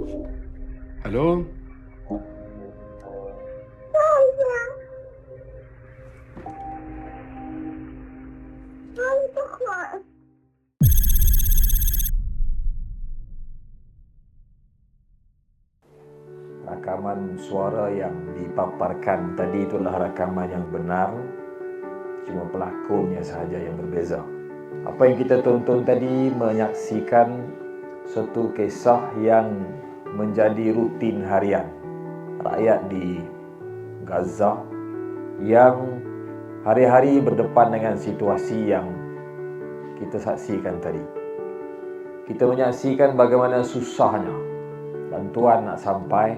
Halo? Rakaman suara yang dipaparkan tadi itulah rakaman yang benar Cuma pelakonnya sahaja yang berbeza Apa yang kita tonton tadi menyaksikan Suatu kisah yang menjadi rutin harian Rakyat di Gaza Yang hari-hari berdepan dengan situasi yang kita saksikan tadi. Kita menyaksikan bagaimana susahnya Bantuan nak sampai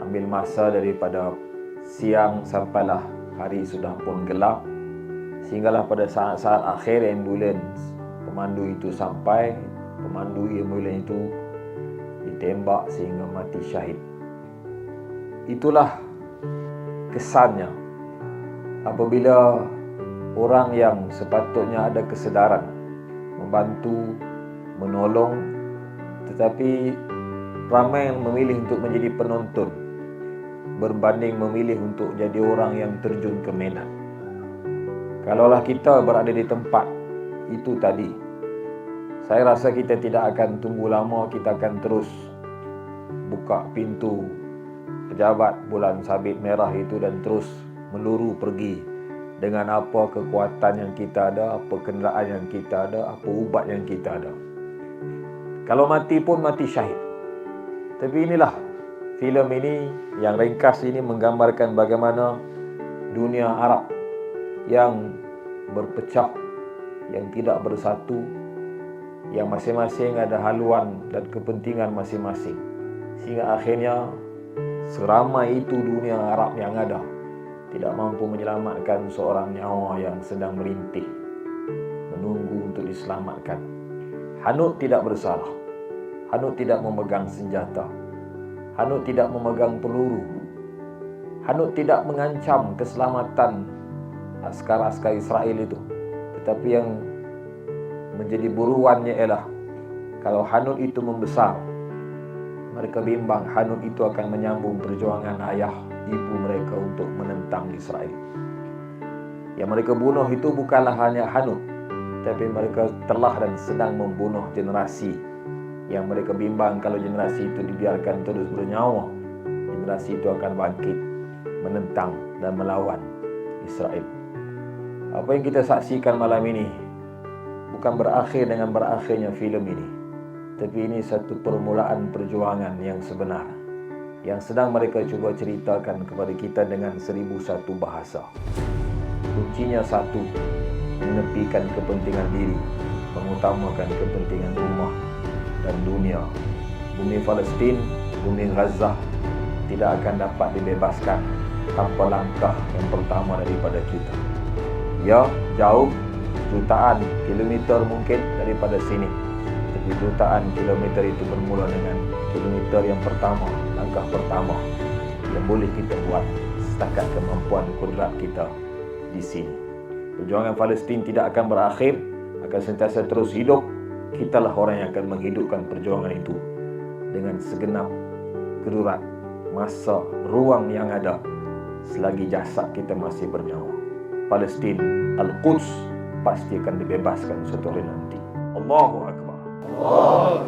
ambil masa daripada siang sampailah hari sudah pun gelap sehinggalah pada saat-saat akhir ambulans pemandu itu sampai pemandu ambulans itu ditembak sehingga mati syahid itulah kesannya apabila orang yang sepatutnya ada kesedaran membantu menolong tetapi ramai yang memilih untuk menjadi penonton berbanding memilih untuk jadi orang yang terjun ke medan. Kalaulah kita berada di tempat itu tadi, saya rasa kita tidak akan tunggu lama, kita akan terus buka pintu pejabat bulan sabit merah itu dan terus meluru pergi dengan apa kekuatan yang kita ada, apa kenderaan yang kita ada, apa ubat yang kita ada. Kalau mati pun mati syahid. Tapi inilah filem ini yang ringkas ini menggambarkan bagaimana dunia Arab yang berpecah, yang tidak bersatu, yang masing-masing ada haluan dan kepentingan masing-masing. Sehingga akhirnya seramai itu dunia Arab yang ada tidak mampu menyelamatkan seorang nyawa yang sedang merintih menunggu untuk diselamatkan. Hanut tidak bersalah. Hanut tidak memegang senjata. Hanut tidak memegang peluru. Hanut tidak mengancam keselamatan askar-askar Israel itu. Tetapi yang menjadi buruannya ialah kalau Hanut itu membesar, mereka bimbang Hanut itu akan menyambung perjuangan ayah ibu mereka untuk menentang Israel. Yang mereka bunuh itu bukanlah hanya Hanut, tapi mereka telah dan sedang membunuh generasi yang mereka bimbang kalau generasi itu dibiarkan terus bernyawa, generasi itu akan bangkit, menentang dan melawan Israel. Apa yang kita saksikan malam ini bukan berakhir dengan berakhirnya filem ini, tapi ini satu permulaan perjuangan yang sebenar yang sedang mereka cuba ceritakan kepada kita dengan seribu satu bahasa. Kuncinya satu, menepikan kepentingan diri, mengutamakan kepentingan rumah dan dunia. Bumi Palestin, bumi Gaza tidak akan dapat dibebaskan tanpa langkah yang pertama daripada kita. Ya, jauh jutaan kilometer mungkin daripada sini. Tapi jutaan kilometer itu bermula dengan kilometer yang pertama, langkah pertama yang boleh kita buat setakat kemampuan kudrat kita di sini. Perjuangan Palestin tidak akan berakhir, akan sentiasa terus hidup kitalah orang yang akan menghidupkan perjuangan itu dengan segenap kedurat masa ruang yang ada selagi jasad kita masih bernyawa. Palestin, Al-Quds pasti akan dibebaskan suatu hari nanti. Allahu Akbar. Allah.